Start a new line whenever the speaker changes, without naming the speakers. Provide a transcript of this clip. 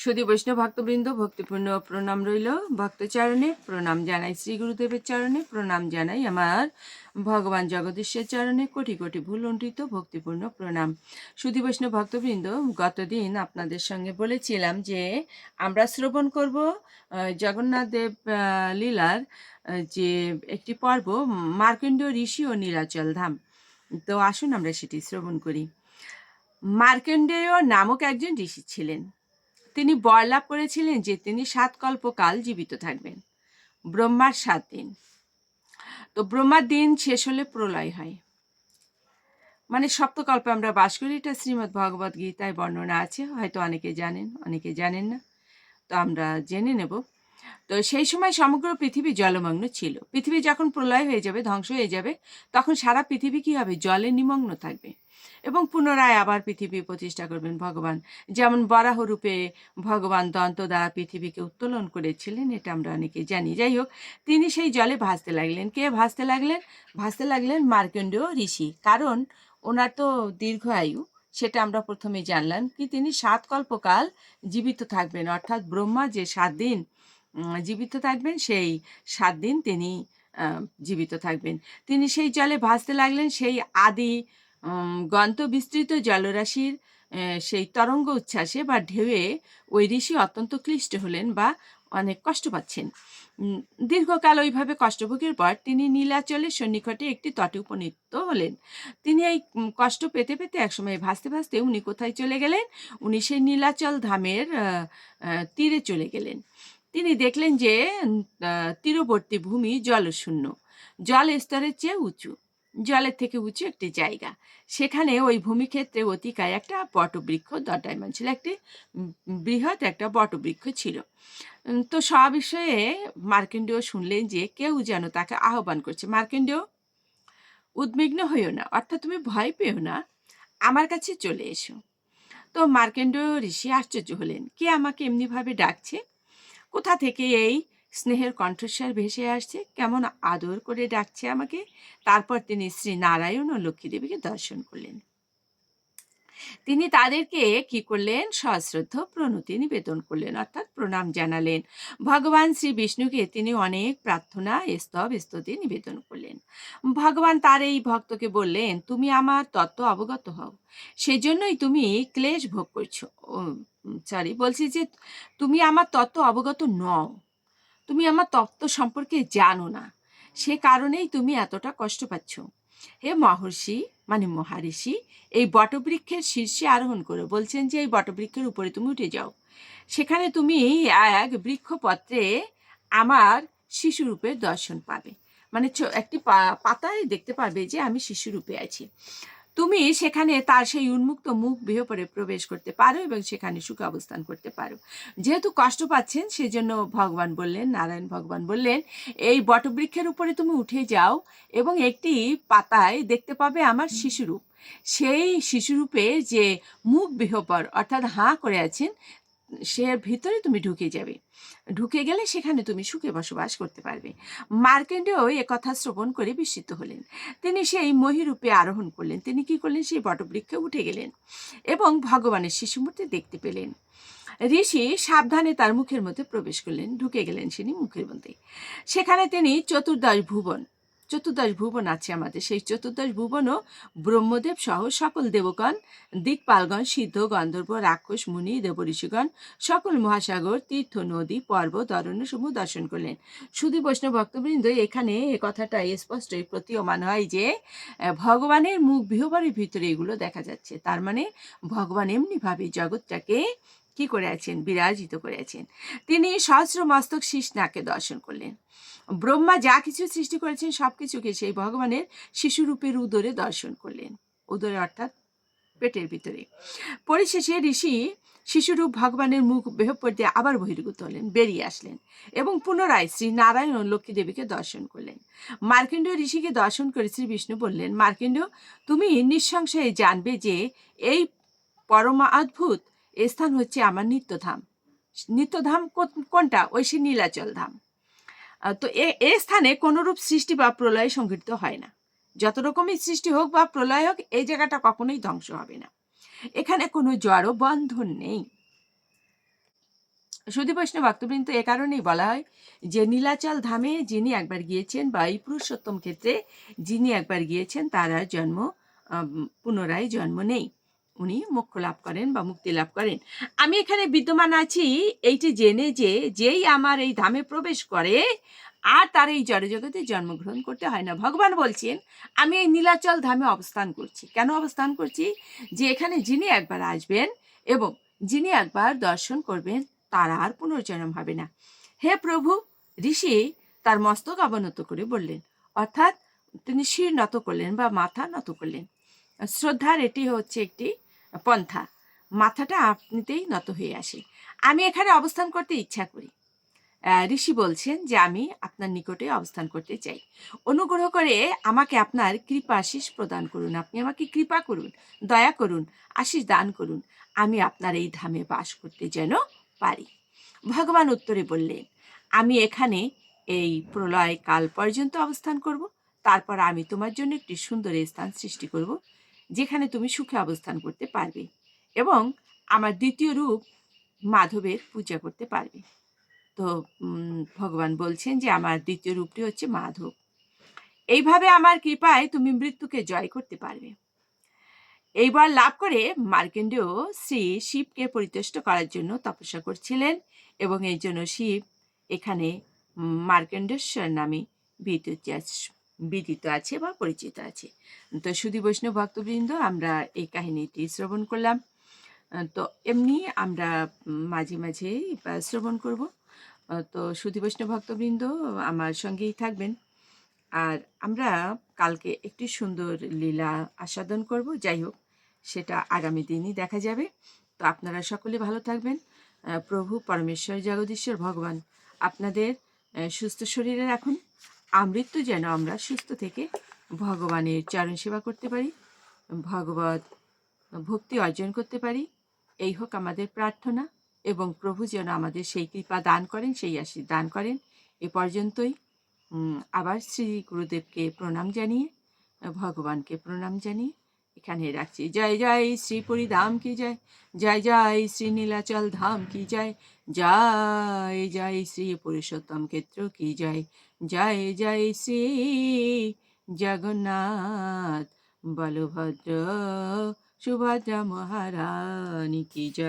সুদী বৈষ্ণব ভক্তবৃন্দ, ভক্তিপূর্ণ প্রণাম রইল। ভক্তচরণে প্রণাম জানাই শ্রী গুরুদেবের চরণে, প্রণাম জানাই আমার ভগবান জগদীশের চরণে। কোটি কোটি ভুলণ্ঠিত ভক্তিপূর্ণ প্রণাম। সুদী বৈষ্ণব ভক্তবৃন্দ, গতদিন আপনাদের সঙ্গে বলেছিলাম যে আমরা শ্রবণ করব জগন্নাথ দেব লীলার যে একটি পর্ব মার্কণ্ড ঋষি ও নীলাচল ধাম। তো আসুন আমরা সেটি শ্রবণ করি। মার্কণ্ডেয় নামক একজন ঋষি ছিলেন। তিনি বরলাভ করেছিলেন যে তিনি সাত কল্পকাল জীবিত থাকবেন। ব্রহ্মার সাত দিন। তো ব্রহ্মার দিন শেষ হলে প্রলয় হয়। মানে সপ্তকল্পে আমরা বাস করি, এটা শ্রীমদ্ ভগবদ গীতায় বর্ণনা আছে, হয়তো অনেকে জানেন অনেকে জানেন না। তো আমরা জেনে নেব। তো সেই সময় সমগ্র পৃথিবী জলমগ্ন ছিল। পৃথিবী যখন প্রলয় হয়ে যাবে, ধ্বংস হয়ে যাবে, তখন সারা পৃথিবী কি হবে? জলে নিমগ্ন থাকবে। এবং পুনরায় আবার পৃথিবী প্রতিষ্ঠা করবেন ভগবান। যেমন বরাহ রূপে ভগবান দন্ত দ্বারা পৃথিবীকে উত্তোলন করেছিলেন, এটা আমরা অনেকে জানি। যাই হোক, তিনি সেই জলে ভাসতে লাগলেন। কে ভাসতে লাগলেন? ভাসতে লাগলেন মার্কণ্ডেয় ঋষি। কারণ ওনার তো দীর্ঘ আয়ু, সেটা আমরা প্রথমে জানলাম কি তিনি সাত কল্পকাল জীবিত থাকবেন। অর্থাৎ ব্রহ্মা যে সাত দিন জীবিত থাকবেন, সেই সাত দিন তিনি জীবিত থাকবেন। তিনি সেই জলে ভাসতে লাগলেন, সেই আদি গন্ত বিস্তৃত জলরাশির সেই তরঙ্গ উচ্ছ্বাসে বা ঢেউয়ে ওই ঋষি অত্যন্ত ক্লিষ্ট হলেন বা অনেক কষ্ট পাচ্ছেন। দীর্ঘকাল ওইভাবে কষ্টভোগের পর তিনি নীলাচলের সন্নিকটে একটি তটে উপনীত হলেন। তিনি এই কষ্ট পেতে পেতে একসময় ভাসতে ভাসতে উনি কোথায় চলে গেলেন? উনি সেই নীলাচল ধামের তীরে চলে গেলেন। তিনি দেখলেন যে তীরবর্তী ভূমি জলশূন্য। জল স্তরের চেয়ে উঁচু। জলের থেকে উঁচু একটি জায়গা। সেখানে ওই ভূমিক্ষেত্রে অতিকায় একটা বটবৃক্ষ দণ্ডায়মান ছিল একটি বৃহৎ একটা বটবৃক্ষ ছিল। তো সবিষয়ে মার্কেন্ডেয় শুনলেন যে কেউ যেন তাকে আহ্বান করছে মার্কেন্ডেয় উদ্বিগ্ন হইও না, অর্থাৎ তুমি ভয় পেও না, আমার কাছে চলে এসো। তো মার্কেন্ডেয় ঋষি আশ্চর্য হলেন, কে আমাকে এমনিভাবে ডাকছে? কোথা থেকে এই স্নেহের কণ্ঠস্বর ভেসে আসছে। কেমন আদর করে ডাকছে আমাকে। তারপর তিনি শ্রী নারায়ণ ও লক্ষ্মী দেবীকে দর্শন করলেন। তিনি তাদেরকে কি করলেন? সশ্রদ্ধ প্রণতি নিবেদন করলেন, অর্থাৎ প্রণাম জানালেন। ভগবান শ্রী বিষ্ণুকে তিনি অনেক প্রার্থনা, স্তব, স্তুতি নিবেদন করলেন। ভগবান তার এই ভক্তকে বললেন, তুমি আমার তত্ত্ব অবগত হও। সেজন্যই তুমি ক্লেশ ভোগ করছ। সরি বলছি যে তুমি আমার তত্ত্ব অবগত নও। তুমি আমার তত্ত্ব সম্পর্কে জানো না। সে কারণেই তুমি এতটা কষ্ট পাচ্ছ। হে মহর্ষি মানে মহারিষি, এই বটবৃক্ষের শীর্ষে আরোহণ করো। বলছেন যে, এই বটবৃক্ষের উপরে তুমি উঠে যাও। সেখানে তুমি এক বৃক্ষপত্রে আমার শিশুরূপের দর্শন পাবে। মানে একটি পাতায় দেখতে পাবে যে, আমি শিশুরূপে আছি। তুমি সেখানে তার সেই উন্মুক্ত মুখ বিহপরে প্রবেশ করতে পারো এবং সেখানে সুখে অবস্থান করতে পারো। যেহেতু কষ্ট পাচ্ছেন, সেজন্য ভগবান বললেন, নারায়ণ ভগবান বললেন, এই বটবৃক্ষের উপরে তুমি উঠে যাও এবং একটি পাতায় দেখতে পাবে আমার শিশুরূপ। সেই শিশুরূপে যে মুখ বিহপর অর্থাৎ হাঁ করে আছেন সে ভিতরে তুমি ঢুকে যাবে। ঢুকে গেলে সেখানে তুমি সুখে বসবাস করতে পারবে। মার্কেন্ডেও এ কথা শ্রবণ করে বিস্মিত হলেন। তিনি সেই মহিরূপে আরোহণ করলেন। তিনি কি করলেন? সেই বটবৃক্ষে উঠে গেলেন এবং ভগবানের শিশুমূর্তি দেখতে পেলেন। ঋষি সাবধানে তার মুখের মধ্যে প্রবেশ করলেন। ঢুকে গেলেন তিনি মুখের মধ্যে। সেখানে তিনি চতুর্দশ ভুবন চতুর্দশ ভুবন আছে আমাদের। সেই চতুর্দশ ভুবনও ব্রহ্মদেব সহ সকল দেবগণ, দিকপালগণ, সিদ্ধ, গন্ধর্ব, রাক্ষস, মুনি, দেবঋষিগণ, সকল মহাসাগর, তীর্থ, নদী, পর্বত, অরণ্য সমূহ দর্শন করলেন। শুধু বৈষ্ণব ভক্তবৃন্দ এখানে এ কথাটা স্পষ্টই প্রতীয়মান হয় যে ভগবানের মুখ বিহবারের ভিতরে এগুলো দেখা যাচ্ছে। তার মানে ভগবান এমনিভাবে জগৎটাকে কি করে আছেন বিরাজিত করে আছেন তিনি সহস্র মস্তক শীষ নাকে দর্শন করলেন। ব্রহ্মা যা কিছু সৃষ্টি করেছেন সব কিছুকে সেই ভগবানের শিশুরূপের উদরে দর্শন করলেন। উদরে অর্থাৎ পেটের ভিতরে। পরিশেষে ঋষি শিশুরূপ ভগবানের মুখ বেহপর দিয়ে আবার বহির্গত হলেন, বেরিয়ে আসলেন এবং পুনরায় শ্রী নারায়ণ ও লক্ষ্মী দেবীকে দর্শন করলেন। মার্কেন্ড ঋষিকে দর্শন করে শ্রী বিষ্ণু বললেন মার্কেন্ড তুমি নিঃসংশয়ে জানবে যে এই পরমা অদ্ভুত এ স্থান হচ্ছে আমার নিত্যধাম। নিত্যধাম কোন- কোনটা? ওই সে নীলাচল ধাম। তো এ স্থানে কোনোরূপ সৃষ্টি বা প্রলয় সংঘটিত হয় না। যত রকমই সৃষ্টি হোক বা প্রলয় হোক, এই জায়গাটা কখনোই ধ্বংস হবে না। এখানে কোনো জড় বন্ধন নেই। সুদী বৈষ্ণব ভক্তবৃন্দ এ কারণেই বলা হয় যে নীলাচল ধামে যিনি একবার গিয়েছেন বা এই পুরুষোত্তম ক্ষেত্রে যিনি একবার গিয়েছেন, তার জন্ম পুনরায় জন্ম নেই। উনি মোক্ষ লাভ করেন বা মুক্তি লাভ করেন। আমি এখানে বিদ্যমান আছি এইটি জেনে যে যেই আমার এই ধামে প্রবেশ করে, আর তার এই জড়জগতে জন্মগ্রহণ করতে হয় না। ভগবান বলছেন, আমি এই নীলাচল ধামে অবস্থান করছি। কেন অবস্থান করছি? যে এখানে যিনি একবার আসবেন এবং যিনি একবার দর্শন করবেন, তার আর পুনর্জন্ম হবে না। হে প্রভু, ঋষি তার মস্তক অবনত করে বললেন, অর্থাৎ তিনি শির নত করলেন বা মাথা নত করলেন। শ্রদ্ধার এটি হচ্ছে একটি পন্থা। মাথাটা আপনিতেই নত হয়ে আসে। আমি এখানে অবস্থান করতে ইচ্ছা করি। ঋষি বলছেন যে আমি আপনার নিকটে অবস্থান করতে চাই। অনুগ্রহ করে আমাকে আপনার কৃপা আশিস প্রদান করুন। আপনি আমাকে কৃপা করুন, দয়া করুন আশিস দান করুন। আমি আপনার এই ধামে বাস করতে যেন পারি। ভগবান উত্তরে বললেন, আমি এখানে এই প্রলয় কাল পর্যন্ত অবস্থান করব। তারপর আমি তোমার জন্য একটি সুন্দর স্থান সৃষ্টি করব। যেখানে তুমি সুখে অবস্থান করতে পারবে এবং আমার দ্বিতীয় রূপ মাধবের পূজা করতে পারবে। তো ভগবান বলছেন যে আমার দ্বিতীয় রূপটি হচ্ছে মাধব। এইভাবে আমার কৃপায় তুমি মৃত্যুকে জয় করতে পারবে। এইবার লাভ করে মার্কেন্ডেয় শ্রী শিবকে পরিতুষ্ট করার জন্য তপস্যা করছিলেন এবং এই জন্য শিব এখানে মার্কেন্ডেশ্বর নামে আছে- বিদিত আছে বা পরিচিত আছে। তো সুধী বৈষ্ণব ভক্তবৃন্দ, আমরা এই কাহিনীটি শ্রবণ করলাম। তো এমনি আমরা মাঝে মাঝে শ্রবণ করব। তো সুধী বৈষ্ণব ভক্তবৃন্দ আমার সঙ্গেই থাকবেন। আর আমরা কালকে একটি সুন্দর লীলা আস্বাদন করব, যাই হোক, সেটা আগামী দিনই দেখা যাবে। তো আপনারা সকলে ভালো থাকবেন। প্রভু পরমেশ্বর জগদীশ্বর ভগবান আপনাদের সুস্থ শরীরে রাখুন। আমৃত্যু যেন আমরা সুস্থ থেকে ভগবানের চরণ সেবা করতে পারি, ভগবত ভক্তি অর্জন করতে পারি। এই হোক আমাদের প্রার্থনা এবং প্রভু যেন আমাদের সেই কৃপা দান করেন, সেই আশীর্ দান করেন। এ পর্যন্তই আবার শ্রী গুরুদেবকে প্রণাম জানিয়ে, ভগবানকে প্রণাম জানিয়ে এখানে রাখছি। জয় জয় শ্রী পুরী ধাম কি জয়? জয় জয় শ্রী নীলাচল ধাম কি জয়? জয় জয় শ্রী পুরুষোত্তম ক্ষেত্র কি জয়? জয় জয় শ্রী জগন্নাথ বলভদ্র সুভদ্রা মহারানী কি জয়?